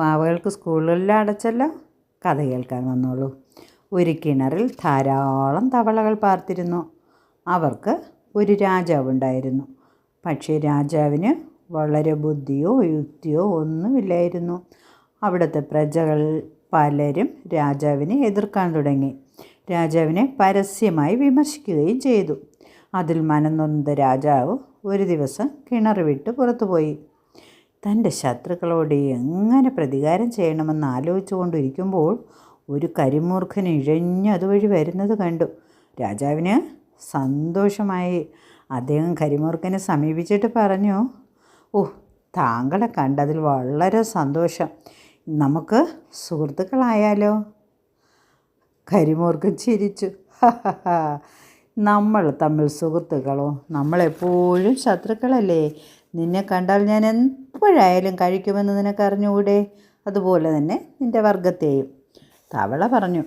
വാവകൾക്ക് സ്കൂളുകളിൽ അടച്ചല്ലോ കഥ കേൾക്കാൻ വന്നോളൂ. ഒരു കിണറിൽ ധാരാളം തവളകൾ പാർത്തിരുന്നു. അവർക്ക് ഒരു രാജാവുണ്ടായിരുന്നു. പക്ഷേ രാജാവിന് വളരെ ബുദ്ധിയോ യുക്തിയോ ഒന്നുമില്ലായിരുന്നു. അവിടുത്തെ പ്രജകൾ പലരും രാജാവിനെ എതിർക്കാൻ തുടങ്ങി. രാജാവിനെ പരസ്യമായി വിമർശിക്കുകയും ചെയ്തു. അതിൽ മനംനൊന്ത രാജാവ് ഒരു ദിവസം കിണർ വിട്ട് പുറത്തുപോയി. തന്റെ ശത്രുക്കളോട് എങ്ങനെ പ്രതികാരം ചെയ്യണമെന്ന് ആലോചിച്ചുകൊണ്ടിരിക്കുമ്പോൾ ഒരു കരിമൂർഖൻ ഇഴഞ്ഞ് അതുവഴി വരുന്നത് കണ്ടു. രാജാവിന് സന്തോഷമായി അദ്ദേഹം കരിമൂർഖനെ സമീപിച്ചിട്ട് പറഞ്ഞു ഓ താങ്കളെ കണ്ടതിൽ വളരെ സന്തോഷം. നമുക്ക് സുഹൃത്തുക്കളായാലോ കരിമൂർഖൻ ചിരിച്ചു. നമ്മൾ തമ്മിൽ സുഹൃത്തുക്കളോ? നമ്മളെപ്പോഴും ശത്രുക്കളല്ലേ? നിന്നെ കണ്ടാൽ ഞാൻ എപ്പോഴായാലും കഴിക്കുമെന്ന് നിനക്കറിഞ്ഞുകൂടെ അതുപോലെ തന്നെ നിന്റെ വർഗത്തെയും തവള പറഞ്ഞു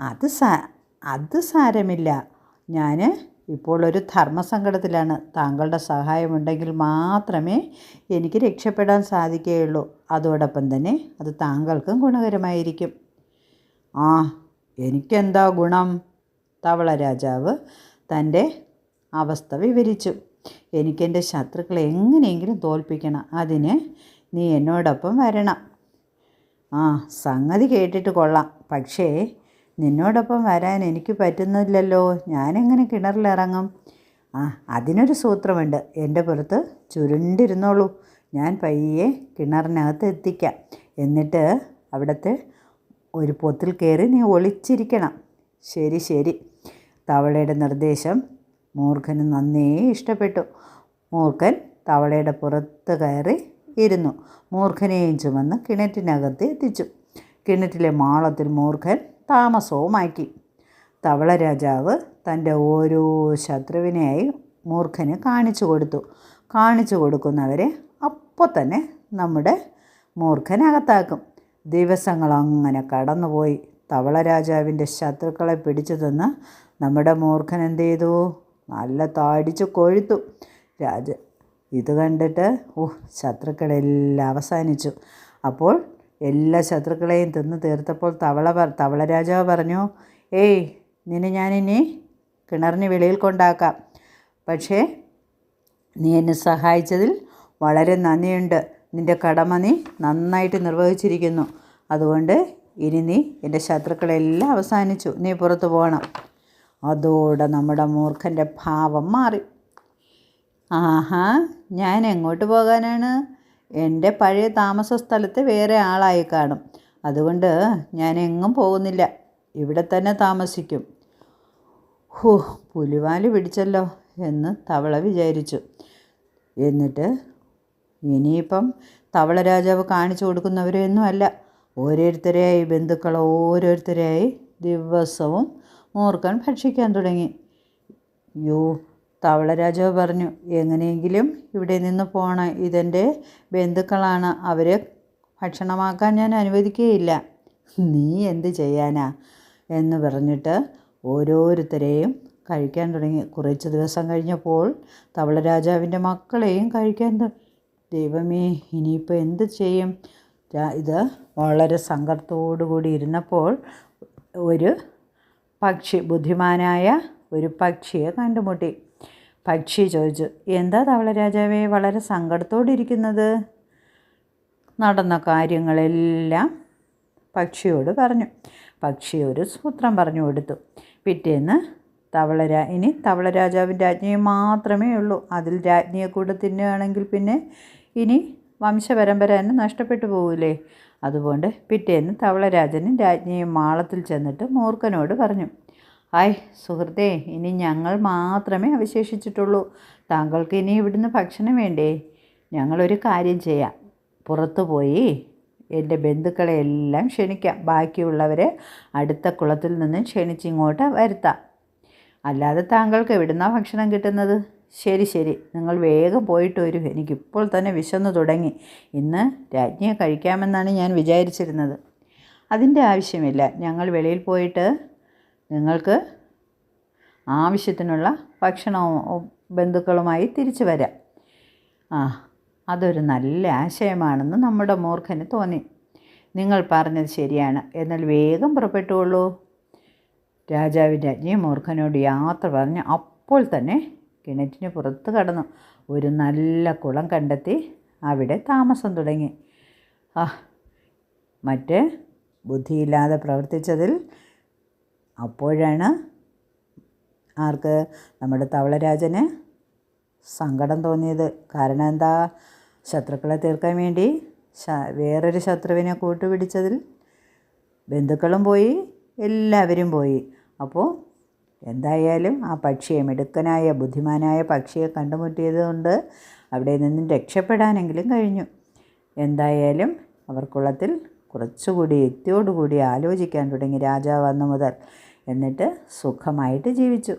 അത് സാ അത് സാരമില്ല. ഞാൻ ഇപ്പോൾ ഒരു ധർമ്മസങ്കടത്തിലാണ്. താങ്കളുടെ സഹായമുണ്ടെങ്കിൽ മാത്രമേ എനിക്ക് രക്ഷപ്പെടാൻ സാധിക്കുകയുള്ളൂ. അതോടൊപ്പം തന്നെ അത് താങ്കൾക്കും ഗുണകരമായിരിക്കും. ആ എനിക്കെന്താ ഗുണം? തവള രാജാവ് തന്റെ അവസ്ഥ വിവരിച്ചു. എനിക്കെന്റെ ശത്രുക്കളെ എങ്ങനെയെങ്കിലും തോൽപ്പിക്കണം. അതിന് നീ എന്നോടൊപ്പം വരണം. ആ സംഗതി കേട്ടിട്ട് കൊള്ളാം. പക്ഷേ നിന്നോടൊപ്പം വരാൻ എനിക്ക് പറ്റുന്നില്ലല്ലോ. ഞാനെങ്ങനെ കിണറിലിറങ്ങും? ആ അതിനൊരു സൂത്രമുണ്ട്. എന്റെ പുറത്ത് ചുരുണ്ടിരുന്നോളൂ. ഞാൻ പയ്യെ കിണറിനകത്ത് എത്തിക്കാം. എന്നിട്ട് അവിടുത്തെ ഒരു പൊത്തിൽ കയറി നീ ഒളിച്ചിരിക്കണം. ശരി ശരി. തവളയുടെ നിർദ്ദേശം മൂർഖന് നന്നേ ഇഷ്ടപ്പെട്ടു. മൂർഖൻ തവളയുടെ പുറത്ത് കയറി ഇരുന്നു. മൂർഖനെയും ചുമന്ന് കിണറ്റിനകത്ത് എത്തിച്ചു. കിണറ്റിലെ മാളത്തിൽ മൂർഖൻ താമസവുമാക്കി. തവള രാജാവ് തന്റെ ഓരോ ശത്രുവിനെയായി മൂർഖന് കാണിച്ചു കൊടുത്തു. കാണിച്ചു കൊടുക്കുന്നവരെ അപ്പോൾ തന്നെ നമ്മുടെ മൂർഖനകത്താക്കും ദിവസങ്ങൾ അങ്ങനെ കടന്നുപോയി. തവള രാജാവിന്റെ ശത്രുക്കളെ പിടിച്ചു തന്ന് നമ്മുടെ മൂർഖൻ എന്ത് ചെയ്തു? നല്ല താടിച്ച് കൊഴുത്തു. രാജ ഇത് കണ്ടിട്ട് ഓ ശത്രുക്കളെല്ലാം അവസാനിച്ചു. അപ്പോൾ എല്ലാ ശത്രുക്കളെയും തിന്ന് തീർത്തപ്പോൾ തവള തവള രാജാവ് പറഞ്ഞു ഏയ് നിന്നെ ഞാനിനി കിണറിന് വെളിയിൽ കൊണ്ടാക്കാം. പക്ഷേ നീ എന്നെ സഹായിച്ചതിൽ വളരെ നന്ദിയുണ്ട്. നിന്റെ കടമ നീ നന്നായിട്ട് നിർവഹിച്ചിരിക്കുന്നു. അതുകൊണ്ട് ഇനി നീ എന്റെ ശത്രുക്കളെല്ലാം അവസാനിച്ചു. നീ പുറത്തു പോകണം അതോടെ നമ്മുടെ മൂർഖന്റെ ഭാവം മാറി. ആഹാ ഞാൻ എങ്ങോട്ട് പോകാനാണ്? എന്റെ പഴയ താമസ സ്ഥലത്ത് വേറെ ആളായി കാണും. അതുകൊണ്ട് ഞാൻ എങ്ങും പോകുന്നില്ല. ഇവിടെ തന്നെ താമസിക്കും. ഹു പുലിവാൽ പിടിച്ചല്ലോ എന്ന് തവള വിചാരിച്ചു. എന്നിട്ട് ഇനിയിപ്പം തവള രാജാവ് കാണിച്ചു കൊടുക്കുന്നവരെയൊന്നും അല്ല ഓരോരുത്തരെയായി ബന്ധുക്കൾ ഓരോരുത്തരെയായി ദിവസവും മൂർഖൻ ഭക്ഷിക്കാൻ തുടങ്ങി. യോ തവളരാജാവ് പറഞ്ഞു എങ്ങനെയെങ്കിലും ഇവിടെ നിന്ന് പോകണം ഇതെന്റെ ബന്ധുക്കളാണ്. അവരെ ഭക്ഷണമാക്കാൻ ഞാൻ അനുവദിക്കുകയില്ല. നീ എന്ത് ചെയ്യാനാ? എന്ന് പറഞ്ഞിട്ട് ഓരോരുത്തരെയും കഴിക്കാൻ തുടങ്ങി. കുറച്ച് ദിവസം കഴിഞ്ഞപ്പോൾ തവള രാജാവിന്റെ മക്കളെയും കഴിക്കാൻ ദൈവമേ ഇനിയിപ്പോൾ എന്ത് ചെയ്യും? ഇത് വളരെ സങ്കടത്തോടു കൂടി ഇരുന്നപ്പോൾ ഒരു പക്ഷി ബുദ്ധിമാനായ ഒരു പക്ഷിയെ കണ്ടുമുട്ടി. പക്ഷി ചോദിച്ചു എന്താ തവള രാജാവേ വളരെ സങ്കടത്തോടിരിക്കുന്നത്? നടന്ന കാര്യങ്ങളെല്ലാം പക്ഷിയോട് പറഞ്ഞു. പക്ഷി ഒരു സൂത്രം പറഞ്ഞു കൊടുത്തു. പിറ്റേന്ന് തവളരാ ഇനി തവള രാജാവിന്റെ രാജ്ഞിയെ മാത്രമേ ഉള്ളൂ. അതിൽ രാജ്ഞിയെ കൂടെ തിന്നുകയാണെങ്കിൽ പിന്നെ ഇനി വംശപരമ്പര തന്നെ നഷ്ടപ്പെട്ടു പോവില്ലേ അതുകൊണ്ട് പിറ്റേന്ന് തവളരാജനും രാജ്ഞിയും മാളത്തിൽ ചെന്നിട്ട് മൂർഖനോട് പറഞ്ഞു ഹായ് സുഹൃത്തേ ഇനി ഞങ്ങൾ മാത്രമേ അവശേഷിച്ചിട്ടുള്ളൂ. താങ്കൾക്ക് ഇനി ഇവിടുന്ന് ഭക്ഷണം വേണ്ടേ? ഞങ്ങളൊരു കാര്യം ചെയ്യാം. പുറത്തു പോയി എന്റെ ബന്ധുക്കളെ എല്ലാം ക്ഷണിക്കാം. ബാക്കിയുള്ളവരെ അടുത്ത കുളത്തിൽ നിന്ന് ക്ഷണിച്ചിങ്ങോട്ട് വരുത്താം. അല്ലാതെ താങ്കൾക്ക് എവിടുന്നാണ് ഭക്ഷണം കിട്ടുന്നത്? ശരി ശരി. നിങ്ങൾ വേഗം പോയിട്ട് വരൂ. എനിക്കിപ്പോൾ തന്നെ വിശന്ന് തുടങ്ങി. ഇന്ന് രാജ്ഞിയെ കഴിക്കാമെന്നാണ് ഞാൻ വിചാരിച്ചിരുന്നത്. അതിന്റെ ആവശ്യമില്ല. ഞങ്ങൾ വെളിയിൽ പോയിട്ട് നിങ്ങൾക്ക് ആവശ്യത്തിനുള്ള ഭക്ഷണവും ബന്ധുക്കളുമായി തിരിച്ചു വരാം. ആ അതൊരു നല്ല ആശയമാണെന്ന് നമ്മുടെ മൂർഖന് തോന്നി. നിങ്ങൾ പറഞ്ഞത് ശരിയാണ്. എന്നാൽ വേഗം പുറപ്പെട്ടുകൊള്ളൂ. രാജാവിന്റെ അജ്ഞയും മൂർഖനോട് യാത്ര പറഞ്ഞ് അപ്പോൾ തന്നെ കിണറ്റിന് പുറത്ത് കടന്നു. ഒരു നല്ല കുളം കണ്ടെത്തി അവിടെ താമസം തുടങ്ങി. ആ മറ്റ് ബുദ്ധിയില്ലാതെ പ്രവർത്തിച്ചതിൽ അപ്പോഴാണ് ആർക്ക് നമ്മുടെ തവളരാജന് സങ്കടം തോന്നിയത്. കാരണം എന്താ? ശത്രുക്കളെ തീർക്കാൻ വേണ്ടി വേറൊരു ശത്രുവിനെ കൂട്ടുപിടിച്ചതിൽ ബന്ധുക്കളും പോയി എല്ലാവരും പോയി. അപ്പോൾ എന്തായാലും ആ പക്ഷിയെ മിടുക്കനായ ബുദ്ധിമാനായ പക്ഷിയെ കണ്ടുമുട്ടിയതുകൊണ്ട് അവിടെ നിന്നും രക്ഷപ്പെടാനെങ്കിലും കഴിഞ്ഞു. എന്തായാലും അവർ കുളത്തിൽ കുറച്ചുകൂടി യുക്തിയോടുകൂടി ആലോചിക്കാൻ തുടങ്ങി രാജാവ് അന്ന് മുതൽ. എന്നിട്ട് സുഖമായിട്ട് ജീവിച്ചു.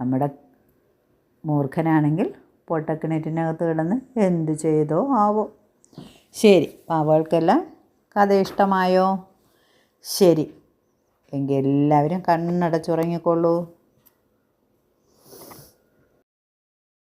നമ്മുടെ മൂർഖനാണെങ്കിൽ പൊട്ടക്കിണറ്റിനകത്ത് കിടന്ന് എന്ത് ചെയ്തോ ആവോ. ശരി പാവകൾക്കെല്ലാം കഥ ഇഷ്ടമായോ? ശരി എങ്കിൽ എല്ലാവരും കണ്ണടച്ചുറങ്ങിക്കൊള്ളൂ.